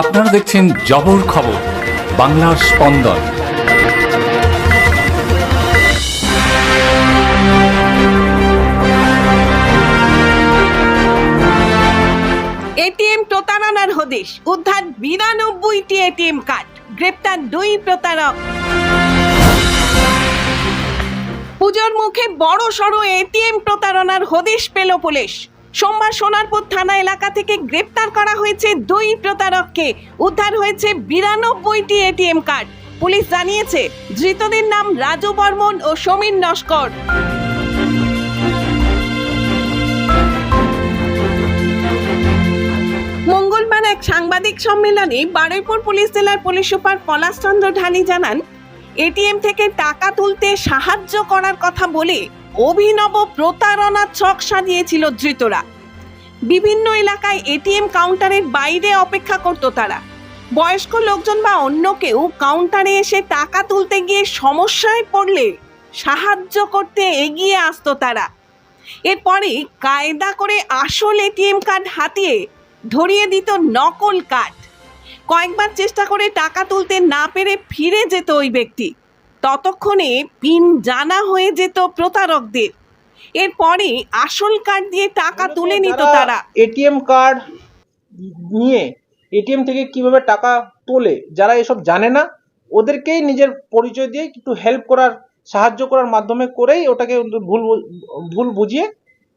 আপনারা দেখছেন জবর খবর, বাংলার স্পন্দন। এটিএম প্রতারণার হদিশ, উদ্ধার বিরানব্বইটি এটিএম কার্ড, গ্রেপ্তার দুই প্রতারক। পুজোর মুখে বড় সড়ো এটিএম প্রতারণার হদিশ পেল পুলিশ। সোমবার সোনারপুর থানা এলাকা থেকে গ্রেপ্তার করা হয়েছে দুই প্রতারককে। উদ্ধার হয়েছে বিরানব্বইটি এটিএম কার্ড। পুলিশ জানিয়েছে, ধৃতদের নাম রাজু বর্মন ও সমীর নস্কর। মঙ্গলবার এক সাংবাদিক সম্মেলনে বারুইপুর পুলিশ জেলার পুলিশ সুপার পলাশচন্দ্র ঢালি জানান, এটিএম থেকে টাকা তুলতে সাহায্য করার কথা বলে অভিনব প্রতারণার ছক সাজিয়েছিল ধৃতরা। বিভিন্ন এলাকায় এটিএম কাউন্টারের বাইরে অপেক্ষা করত তারা। বয়স্ক লোকজন বা অন্য কেউ কাউন্টারে এসে টাকা তুলতে গিয়ে সমস্যায় পড়লে সাহায্য করতে এগিয়ে আসতো তারা। এরপরে কায়দা করে আসল এটিএম কার্ড হাতিয়ে ধরিয়ে দিত নকল কার্ড। কয়েকবার চেষ্টা করে টাকা তুলতে না পেরে ফিরে যেত ওই ব্যক্তি। ততক্ষণে পিন জানা হয়ে যেত প্রতারকদের। এরপরে আসল কার্ড দিয়ে টাকা তুলে নিত তারা এটিএম কার্ড নিয়ে এটিএম থেকে কীভাবে টাকা তোলে যারা এসব জানে না ওদেরকেই নিজের পরিচয় দিয়ে একটু হেল্প করার সাহায্য করার মাধ্যমে করেই ওটাকে ভুল ভুল বুঝিয়ে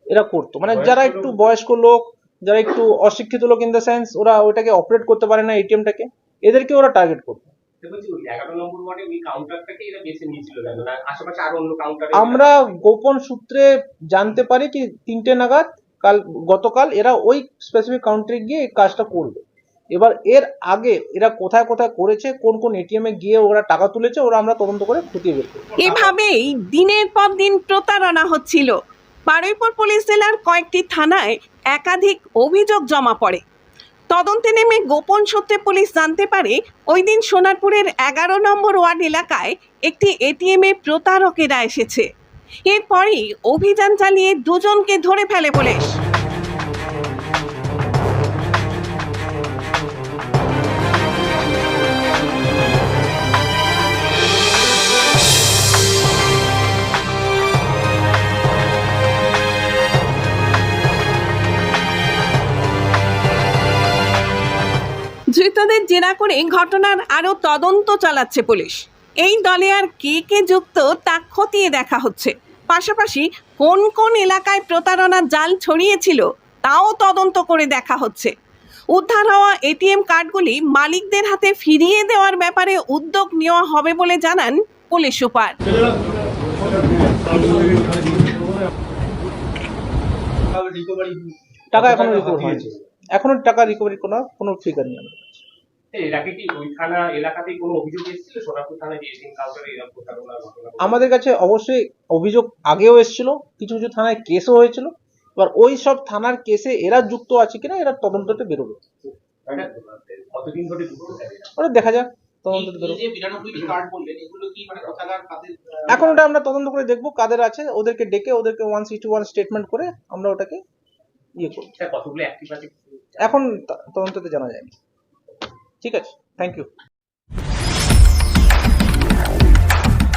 এরা করতো। মানে যারা একটু বয়স্ক লোক যারা একটু অশিক্ষিত লোক ইন দ্য সেন্স ওরা ওটাকে অপারেট করতে পারে না এটিএমটাকে এদেরকে ওরা টার্গেট করতো। তো বলছি ওই এগারো নম্বর ওয়ার্ডে ওই কাউন্টারটাকে এরা বেছে নিয়েছিল কেন? না আশেপাশে আরও অন্য কাউন্টারে আমরা গোপন সূত্রে জানতে পারি কি তিনটে নাগাদ কাল গতকাল এরা ওই স্পেসিফিক কাউন্টারে গিয়ে এই কাজটা করবে। এবার এর আগে এরা কোথায় কোথায় করেছে কোন কোন এটিএম এ গিয়ে ওরা টাকা তুলেছে ওরা আমরা তদন্ত করে খতিয়ে বের করব। এভাবেই দিনের পর দিন প্রতারণা হচ্ছিল। বারুইপুর পুলিশ জেলার কয়েকটি থানায় একাধিক অভিযোগ জমা পড়ে। তদন্তে নেমে গোপন সূত্রে পুলিশ জানতে পারে, ওই দিন সোনারপুরের এগারো নম্বর ওয়ার্ড এলাকায় একটি এটিএমে প্রতারকেরা এসেছে। এরপরই অভিযান চালিয়ে দুজনকে ধরে ফেলে পুলিশ। ধৃতদের জেরা করে ঘটনার আরও তদন্ত চালাচ্ছে পুলিশ। এই দলে আর কে কে যুক্ত তা খতিয়ে দেখা হচ্ছে। পাশাপাশি কোন কোন এলাকায় প্রতারণার জাল ছড়িয়েছিল তাও তদন্ত করে দেখা হচ্ছে। উদ্ধার হওয়া এটিএম কার্ডগুলি মালিকদের হাতে ফিরিয়ে দেওয়ার ব্যাপারে উদ্যোগ নেওয়া হবে বলে জানান পুলিশ সুপার। টাকা এখনও রিকভার হয়েছে এখনও টাকা রিকভারি কোনো কোনো ফিগার নেই। এর আগে কি ওই থানা এলাকাতেই কোনো অভিযোগ এসেছিল? সোনারপুর থানায় যে এসিং কাউন্টারে এরকম ঘটনা আমাদের কাছে অবশ্যই অভিযোগ আগেও এসেছিল কিছু কিছু থানায় কেসও হয়েছিল। এবার ওই সব থানার কেসে এরা যুক্ত আছে কিনা এরা তদন্ততে বেরোবে। কতদিন ধরে ওটা দেখা যাক মানে এখন ওটা আমরা তদন্ত করে দেখব কাদের আছে ওদেরকে ডেকে ওদেরকে ওয়ান সিক্সটি ওয়ান স্টেটমেন্ট করে আমরা ওটাকে ইয়ে করব। এখন তদন্ততে জানা যায়নি। ঠিক আছে থ্যাংক ইউ